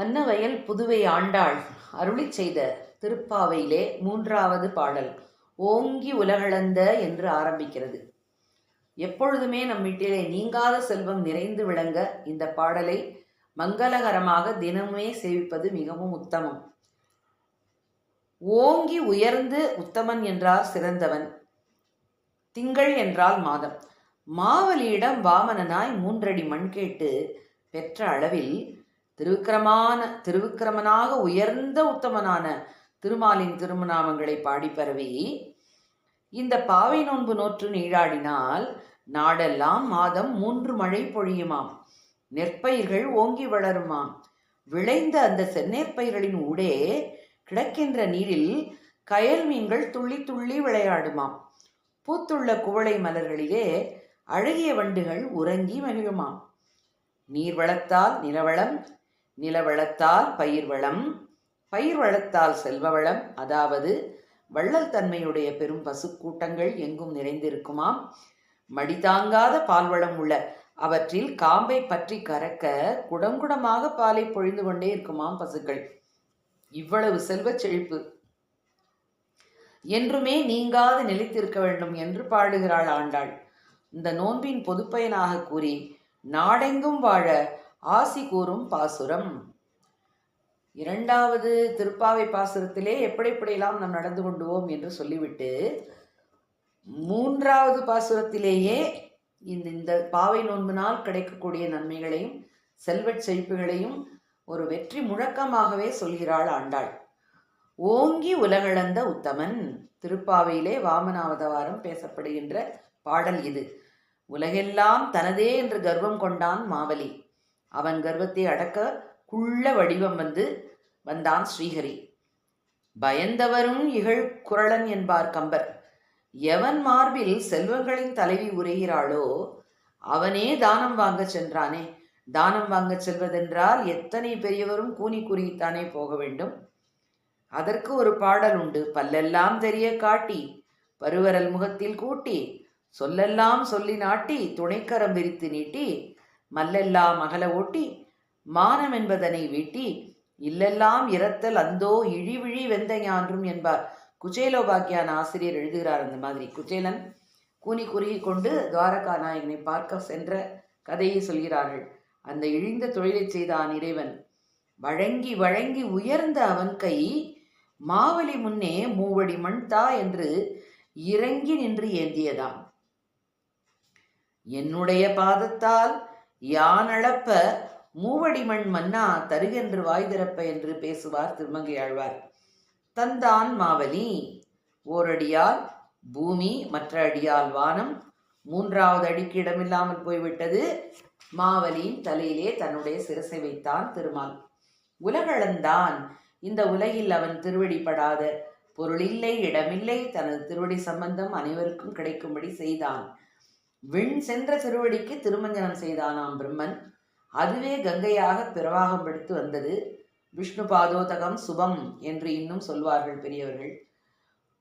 அன்னவயல் புதுவை ஆண்டாள் அருளிச் செய்த திருப்பாவையிலே மூன்றாவது பாடல் ஓங்கி உலகளந்த என்று ஆரம்பிக்கிறது. எப்பொழுதுமே நம் வீட்டிலே நீங்காத செல்வம் நிறைந்து விளங்க இந்த பாடலை மங்களகரமாக தினமே சேவிப்பது மிகவும் உத்தமம். ஓங்கி உயர்ந்து உத்தமன் என்றார் சிறந்தவன் திங்கள் என்றால் மாதம். மாவலியிடம் வாமனனாய் மூன்றடி மண் கேட்டு பெற்ற அளவில் திருவிக்கிரமான திருவிக்கிரமனாக உயர்ந்த உத்தமனான திருமாலின் திருமநாமங்களை பாடி பரவி இந்த பாவை நோன்பு நோற்று நீராடினால் நாடெல்லாம் மாதம் மூன்று மழை பொழியுமாம். நெற்பயிர்கள் ஓங்கி வளருமாம். விளைந்த அந்த செந்நெற்பயிர்களின் ஊடே கிடக்கின்ற நீரில் கயல் மீன்கள் துள்ளி துள்ளி விளையாடுமாம். பூத்துள்ள குவளை மலர்களிலே அழகிய வண்டுகள் உறங்கி மகிழுமாம். நீர் வளத்தால் நிலவளம் நிலவளத்தால் பயிர் வளம் பயிர் வளத்தால் செல்வ வளம் அதாவது வள்ளல் தன்மையுடைய பெரும் பசுக்கூட்டங்கள் எங்கும் நிறைந்திருக்குமாம் மடிதாங்காத பால்வளம் உள்ள அவற்றில் காம்பை பற்றி கறக்க குடங்குடமாக பாலை பொழிந்து கொண்டே இருக்குமாம் பசுக்கள். இவ்வளவு செல்வச் செழிப்பு. என்றுமே நீங்காது நிலைத்திருக்க வேண்டும் என்று பாடுகிறாள் ஆண்டாள். இந்த நோன்பின் பொதுப்பயனாக கூறி நாடெங்கும் வாழ ஆசி கூறும் பாசுரம். இரண்டாவது திருப்பாவை பாசுரத்திலே எப்படி எப்படியெல்லாம் நாம் நடந்து கொண்டுவோம் என்று சொல்லிவிட்டு மூன்றாவது பாசுரத்திலேயே இந்த இந்த பாவை நோன்பினால் கிடைக்கக்கூடிய நன்மைகளையும் செல்வச் செழிப்புகளையும் ஒரு வெற்றி முழக்கமாகவே சொல்கிறாள் ஆண்டாள். ஓங்கி உலகளந்த உத்தமன். திருப்பாவையிலே வாமனாவதவாரம் பேசப்படுகின்ற பாடல் இது. உலகெல்லாம் தனதே என்று கர்வம் கொண்டான் மாவலி. அவன் கர்வத்தை அடக்க குள்ள வடிவம் வந்து வந்தான் ஸ்ரீஹரி. பயந்தவரும் இகழ் குரளன் என்பார் கம்பர். எவன் மார்பில் செல்வங்களின் தலைவி உரைகிறாளோ அவனே தானம் வாங்கச் சென்றானே. தானம் வாங்கச் செல்வதென்றால் எத்தனை பெரியவரும் கூனி குறித்தானே போக வேண்டும். அதற்கு ஒரு பாடல் உண்டு. பல்லெல்லாம் தெரிய காட்டி பருவரல் முகத்தில் கூட்டி சொல்லெல்லாம் சொல்லி நாட்டி துணைக்கரம் விரித்து நீட்டி மல்லெல்லாம் அகல ஓட்டி மானம் என்பதனை வீட்டி இல்லெல்லாம் இரத்தல் அந்தோ இழிவிழி வெந்த ஞான்றும் என்பார். குச்சேலோபாக்கியான ஆசிரியர் எழுதுகிறார் அந்த மாதிரி. குச்சேலன் கூனி குறுகி கொண்டு துவாரகா நாயகனை பார்க்க சென்ற கதையை சொல்கிறார்கள். அந்த இழிந்த தொழிலைச் செய்தான் இறைவன். வழங்கி வழங்கி உயர்ந்த அவன் கை மாவலி முன்னே மூவடி மண் தா என்று இறங்கி நின்று ஏந்தியதாம். என்னுடைய பாதத்தால் யான் அளப்ப மூவடி மண் மன்னா தருகென்று வாய் திறப்ப என்று பேசுவார் திருமங்கை ஆழ்வார். தந்தான் மாவலி ஓரடியால் பூமி மற்ற அடியால் வானம் மூன்றாவது அடிக்கு இடமில்லாமல் போய்விட்டது. மாவலியின் தலையிலே தன்னுடைய சிரசை வைத்தான் திருமால். உலகளந்தான் இந்த உலகில் அவன் திருவடிப்படாத பொருளில்லை இடமில்லை தனது திருவடி சம்பந்தம் அனைவருக்கும் கிடைக்கும்படி செய்தான். விண் சென்ற திருவடிக்கு திருமஞ்சனம் செய்தானாம் பிரம்மன். அதுவே கங்கையாக பிரவாகம் படுத்து வந்தது. விஷ்ணு பாதோதகம் சுபம் என்று இன்னும் சொல்வார்கள் பெரியவர்கள்.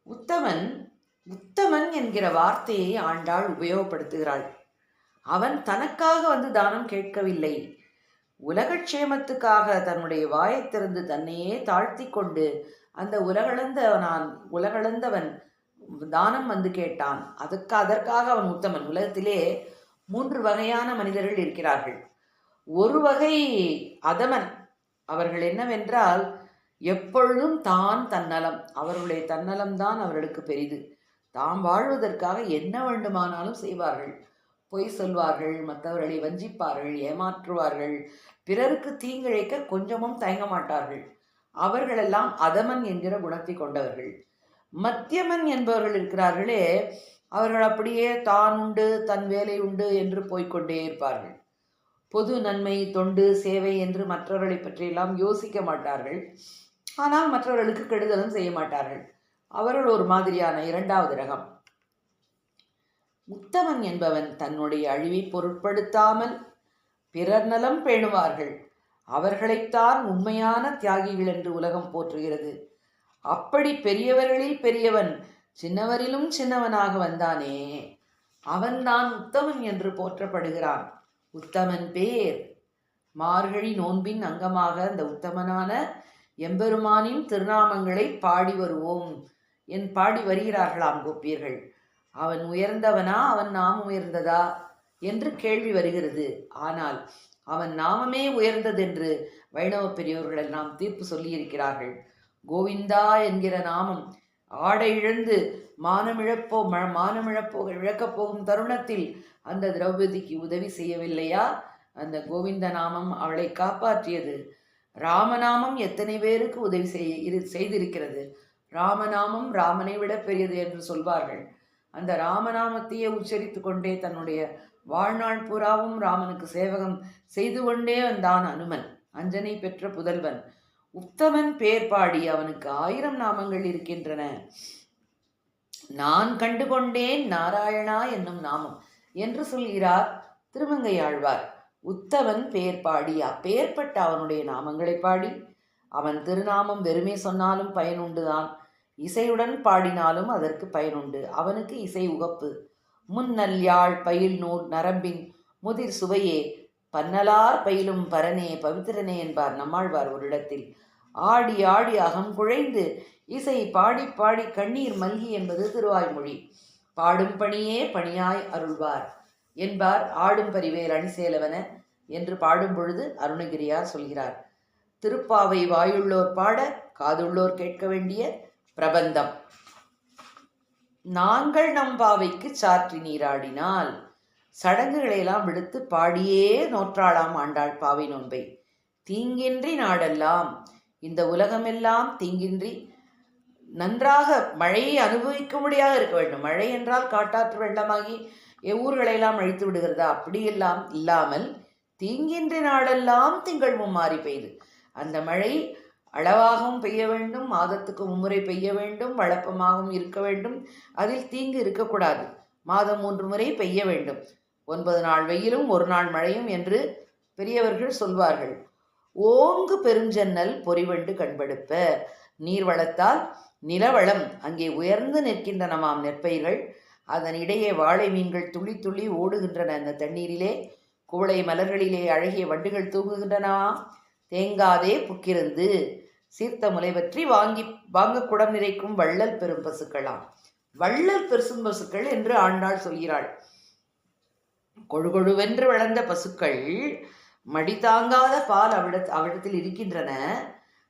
உத்தமன் உத்தமன் என்கிற வார்த்தையை ஆண்டாள் உபயோகப்படுத்துகிறாள். அவன் தனக்காக வந்து தானம் கேட்கவில்லை. உலகக்ஷேமத்துக்காக தன்னுடைய வாயைத் திறந்து தன்னையே தாழ்த்தி கொண்டு அந்த உலகளந்தவனான் உலகளந்தவன் தானம் வந்து கேட்டான். அதுக்கு அதற்காக அவன் உத்தமன். உலகத்திலே மூன்று வகையான மனிதர்கள் இருக்கிறார்கள். ஒரு வகை அதமன். அவர்கள் என்னவென்றால் எப்பொழுதும் தான் தன்னலம். அவர்களுடைய தன்னலம்தான் அவர்களுக்கு பெரிது. தாம் வாழ்வதற்காக என்ன வேண்டுமானாலும் செய்வார்கள். பொய் சொல்வார்கள் மற்றவர்களை வஞ்சிப்பார்கள் ஏமாற்றுவார்கள். பிறருக்கு தீங்கிழைக்க கொஞ்சமும் தயங்க மாட்டார்கள். அவர்களெல்லாம் அதமன் என்கிற குணத்தை கொண்டவர்கள். மத்தியமன் என்பவர்கள் இருக்கிறார்களே அவர்கள் அப்படியே தான் உண்டு தன் வேலை உண்டு என்று போய்க்கொண்டே இருப்பார்கள். பொது நன்மை தொண்டு சேவை என்று மற்றவர்களை பற்றியெல்லாம் யோசிக்க மாட்டார்கள். ஆனால் மற்றவர்களுக்கு கெடுதலும் செய்ய மாட்டார்கள். அவர்கள் ஒரு மாதிரியான இரண்டாவது ரகம். உத்தமன் என்பவன் தன்னுடைய அழிவை பொருட்படுத்தாமல் பிறர் நலம் பேணுவார்கள். அவர்களைத்தான் உண்மையான தியாகிகள் என்று உலகம் போற்றுகிறது. அப்படி பெரியவர்களில் பெரியவன் சின்னவரிலும் சின்னவனாக வந்தானே. அவன்தான் உத்தமன் என்று போற்றப்படுகிறான். உத்தமன் பேர். மார்கழி நோன்பின் அங்கமாக அந்த உத்தமனான எம்பெருமானின் திருநாமங்களை பாடி வருவோம். என் பாடி வருகிறார்களாம் கோப்பியர்கள். அவன் உயர்ந்தவனா? அவன் நாமம் உயர்ந்ததா? என்று கேள்வி வருகிறது. ஆனால் அவன் நாமமே உயர்ந்ததென்று வைணவ பெரியவர்கள் எல்லாம் தீர்ப்பு சொல்லியிருக்கிறார்கள். கோவிந்தா என்கிற நாமம். ஆடை இழந்து மானமிழப்போ ம மானமிழப்போ இழக்கப் போகும் தருணத்தில் அந்த திரௌபதிக்கு உதவி செய்யவில்லையா? அந்த கோவிந்த நாமம் அவளை காப்பாற்றியது. ராமநாமம் எத்தனை பேருக்கு உதவி செய்ய இரு செய்திருக்கிறது? ராமநாமம் ராமனை விட பெரியது என்று சொல்வார்கள். அந்த ராமநாமத்தையே உச்சரித்து கொண்டே தன்னுடைய வாழ்நாள் பூராவும் ராமனுக்கு சேவகம் செய்து கொண்டே வந்தான் அனுமன் அஞ்சனை பெற்ற புதல்வன். உத்தமன் பேர் பாடி அவனுக்கு ஆயிரம் நாமங்கள் இருக்கின்றன. நான் கண்டு கொண்டேன் நாராயணா என்னும் நாமம் என்று சொல்கிறார் திருமங்கை ஆழ்வார் உத்தவன் பேர் பாடி அப்பேற்பட்ட அவனுடைய நாமங்களை பாடி. அவன் திருநாமம் வெறுமே சொன்னாலும் பயனுண்டுதான் இசையுடன் பாடினாலும் அதற்கு பயனுண்டு அவனுக்கு இசை உகப்பு. முன்னல் யாழ் பயில் நூல் நரம்பின் முதிர் சுவையே. பன்னலார் பயிலும் பரனே பவித்திரனே என்பார் நம்மாழ்வார் ஒரு இடத்தில். ஆடி ஆடி அகம் குழைந்து இசை பாடி பாடி கண்ணீர் மல்கி என்பது திருவாய்மொழி. பாடும் பணியே பணியாய் அருள்வார். என்பார் ஆடும் பரிவேல் அணிசேலவன என்று பாடும் பொழுது அருணகிரியார் சொல்கிறார். திருப்பாவை வாயுள்ளோர் பாட காதுள்ளோர் கேட்க வேண்டிய பிரபந்தம். நாங்கள் நம் பாவைக்கு சாற்றி நீராடினால் சடங்குகளையெல்லாம் விடுத்து பாடியே நோற்றாளாம் ஆண்டாள் பாவை நோன்பை. தீங்கின்றி நாடெல்லாம் இந்த உலகமெல்லாம் தீங்கின்றி நன்றாக மழையை அனுபவிக்க முடியாத இருக்க வேண்டும். மழை என்றால் காட்டாற்று வெள்ளமாகி ஊர்களையெல்லாம் அழித்து விடுகிறதா. அப்படியெல்லாம் இல்லாமல் தீங்கின்றி நாடெல்லாம் திங்கள் மும்மாறி பெய்து. அந்த மழை அளவாகவும் பெய்ய வேண்டும் மாதத்துக்கு மும்முறை பெய்ய வேண்டும் வழப்பமாகவும் இருக்க வேண்டும். அதில் தீங்கு இருக்கக்கூடாது. மாதம் மூன்று முறை பெய்ய வேண்டும். ஒன்பது நாள் வெயிலும் ஒரு நாள் மழையும் என்று பெரியவர்கள் சொல்வார்கள். ஓங்கு பெருஞ்சன்னல் பொறிவண்டு கண்படுப்ப. நீர் வளத்தால் நிலவளம் அங்கே உயர்ந்து நிற்கின்றனமாம் நெற்பயிர்கள். அதன் இடையே வாழை மீன்கள் துளி துளி ஓடுகின்றன. அந்த தண்ணீரிலே குவளை மலர்களிலே அழகிய வண்டுகள் தூங்குகின்றனவா தேங்காதே புக்கிருந்து சீர்த்த முலை பற்றி வாங்கி வாங்க குடம் நிறைக்கும் வள்ளல் பெரும் பசுக்களாம். வள்ளல் பெருசும் பசுக்கள் என்று ஆண்டாள் சொல்கிறாள். கொழுகொழுவென்று வளர்ந்த பசுக்கள் மடி தாங்காத பால் அவிட அவிடத்தில் இருக்கின்றன.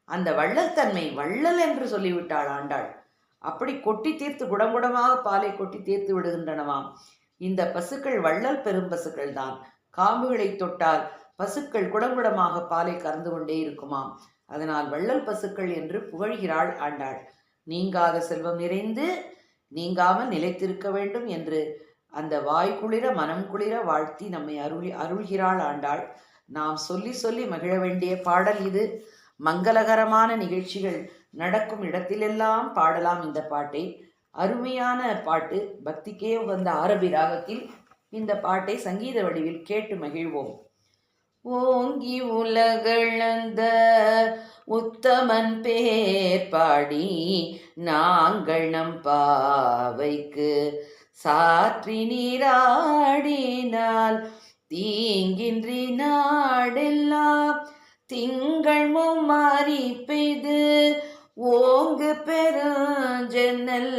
அந்த வள்ளல்தன்மை வள்ளல் என்று சொல்லிவிட்டாள் ஆண்டாள். அப்படி கொட்டி தீர்த்து குடங்குடமாக பாலை கொட்டி தீர்த்து விடுகின்றனவாம். இந்த பசுக்கள் வள்ளல் பெரும் பசுக்கள் தான் காம்புகளை தொட்டால் பசுக்கள் குடங்குடமாக பாலை கறந்து கொண்டே இருக்குமாம். அதனால் வள்ளல் பசுக்கள் என்று புகழ்கிறாள் ஆண்டாள். நீங்காத செல்வம் நிறைந்து நீங்காமல் நிலைத்திருக்க வேண்டும் என்று அந்த வாய் குளிர மனம் குளிர வாழ்த்தி நம்மை அருள் அருள்கிறாள் ஆண்டாள். நாம் சொல்லி சொல்லி மகிழ வேண்டிய பாடல் இது. மங்களகரமான நிகழ்ச்சிகள் நடக்கும் இடத்திலெல்லாம் பாடலாம் இந்த பாட்டை. அருமையான பாட்டு. பக்திக்கே வந்த ஆரபி ராகத்தில் இந்த பாட்டை சங்கீத வடிவில் கேட்டு மகிழ்வோம். ஓங்கி உலகளந்த உத்தமன் பேர் பாடி நாங்கள் நம் பாவைக்கு. சாற்றி நீராடினால் தீங்கின்றி நாடெல்லாம் திங்கள் மும்மாறி பெய்து. ஓங்கு பெருஞ்சென்னல்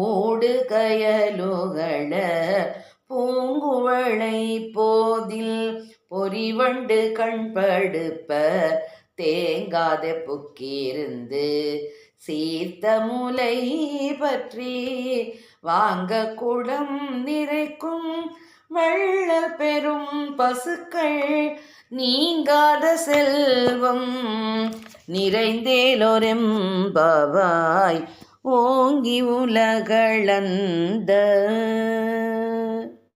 ஓடு கயலுகள பூங்குவளை போதில் பொறிவண்டு கண்படுப்ப தேங்காத புக்கிருந்து சீர்த்த முலை பற்றி வாங்க குடம் நிறைக்கும் வள்ள பெரும் பசுக்கள் நீங்காத செல்வம் நிறைந்தேலொரெம்பவாய் ஓங்கி உலகளந்த